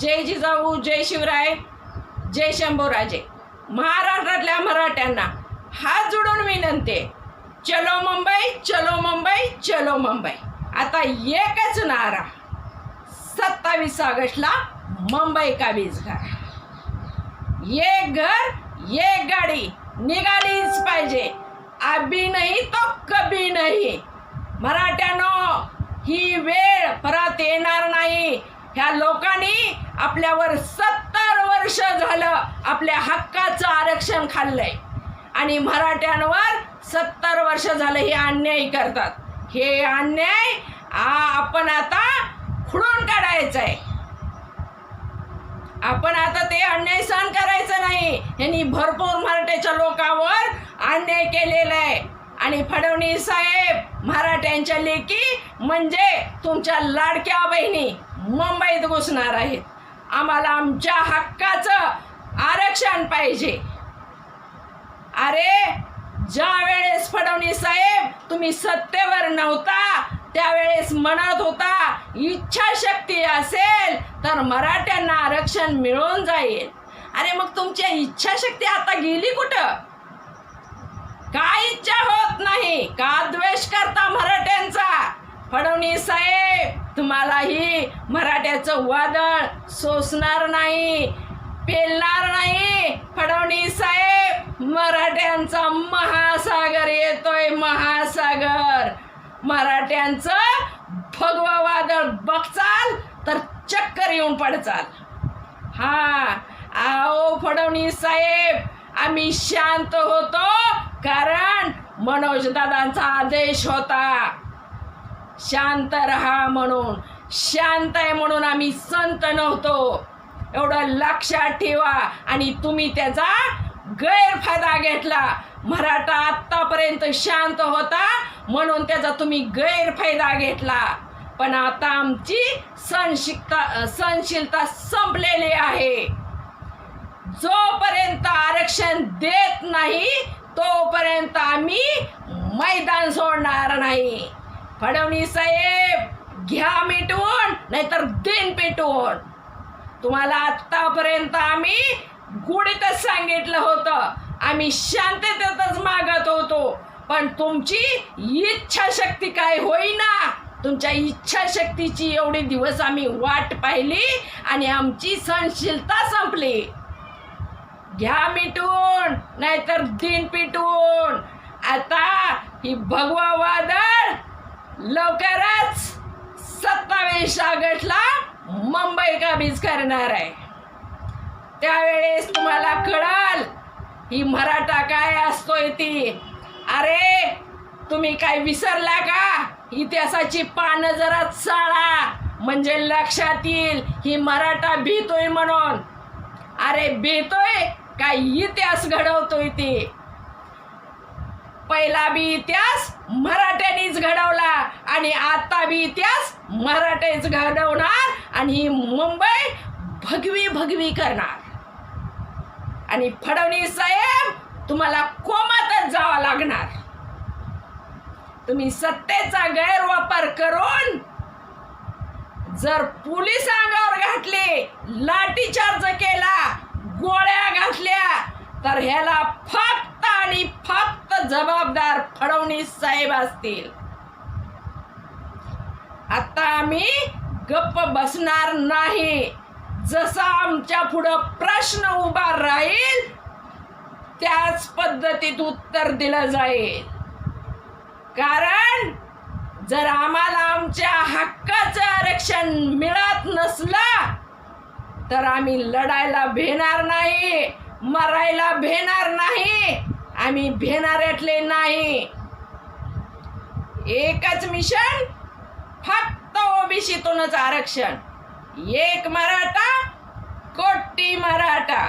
जय जिजाऊ जय शिवराय जय शंभूराजे. महाराष्ट्रातल्या मराठ्यांना हात जोडून विनंती चलो मुंबई चलो मुंबई चलो मुंबई. आता एकच नारा. सत्तावीस ऑगस्टला मुंबई का वीज घर एक घर एक गाडी निघालीच पाहिजे. अभी नाही तो कभी नाही. मराठ्यानो ही वेळ परत येणार नाही. ह्या लोकांनी आपल्यावर सत्तर वर्ष झालं आपल्या हक्काचं आरक्षण खाल्लंय. आणि मराठ्यांवर सत्तर वर्ष झालं हे अन्याय करतात. हे अन्याय आपण आता खुडून काढायचं आहे आपण आता ते अन्याय सहन करायचं नाही. यांनी भरपूर मराठ्याच्या लोकांवर अन्याय केलेला आहे. आणि फडणवीस साहेब मराठ्यांच्या लेकी म्हणजे तुमच्या लाडक्या बहिणी. मुंबईत घुसणार आहेत. आम्हाला आमच्या हक्काचं आरक्षण पाहिजे. अरे ज्या वेळेस फडणवीस साहेब तुम्ही सत्तेवर नव्हता त्यावेळेस म्हणत होता इच्छाशक्ती असेल तर मराठ्यांना आरक्षण मिळून जाईल. अरे मग तुमची इच्छाशक्ती आता गेली कुठं? काय इच्छा होत नाही? का द्वेष करता मराठ्यांचा? फडणवीस साहेब तुम्हालाही मराठ्याचं वादळ सोसणार नाही पेलणार नाही. फडवणी साहेब मराठ्यांचा महासागर येतोय महासागर. मराठ्यांचं भगवा वादळ बघचाल तर चक्कर येऊन पडचाल. हा आओ फडवणी साहेब आम्ही शांत होतो कारण मनोजदादांचा आदेश होता. शांत रहा म्हणून. शांत आहे म्हणून आम्ही संत नव्हतो. एवढं लक्षात ठेवा आणि तुम्ही त्याचा गैरफायदा घेतला. मराठा आत्तापर्यंत शांत होता म्हणून त्याचा तुम्ही गैरफायदा घेतला. पण आता आमची सहनशिकता सहनशीलता संपलेली आहे. जोपर्यंत आरक्षण देत नाही तोपर्यंत आम्ही मैदान सोडणार नाही. फडणवीस साहेब घ्या मिटवून नाहीतर दिन पेटवून. तुम्हाला आत्तापर्यंत आम्ही गुढीतच सांगितलं होतं. आम्ही शांततेतच मागत होतो. पण तुमची इच्छाशक्ती काय होईना? तुमच्या इच्छाशक्तीची एवढे दिवस आम्ही वाट पाहिली आणि आमची सहनशीलता संपली. घ्या मिटून नाहीतर दिन पिटून आता ही भगवा वादळ लवकरच सत्तावीस ऑगस्टला मुंबई काबीज करणार आहे. त्यावेळेस तुम्हाला कळाल ही मराठा काय असतोय ती. अरे तुम्ही काय विसरला का? इतिहासाची पानं जरा चाळा. म्हणजे लक्षात येईल ही मराठा भीतोय म्हणून. अरे भीतोय? काय इतिहास घडवतोय ती. पहिला बी इतिहास मराठ्यांनीच घडवला. आणि आता बी इतिहास मराठेच घडवणार आणि ही मुंबई भगवी भगवी करणार. आणि फडणवीस साहेब तुम्हाला कोमातच जावं लागणार. तुम्ही सत्तेचा गैरवापर करून जर पोलीस अंगावर घातले लाठीचार्ज केला गोळ्या घातल्या तर ह्याला फक्त आणि फक्त जबाबदार फडणवीस साहेब असतील. आता आम्ही गप्प बसणार नाही. जसा आमच्या पुढं प्रश्न उभा राहील त्याच पद्धतीत उत्तर दिलं जाईल. कारण जर आम्हाला आमच्या हक्काचं आरक्षण मिळत नसलं तर आम्ही लढायला भेणार नाही मरायला भेणार नाही आम्ही भेणाऱ्यातले नाही. एकच मिशन फक्त ओबीसीतूनच आरक्षण. एक मराठा कोटी मराठा.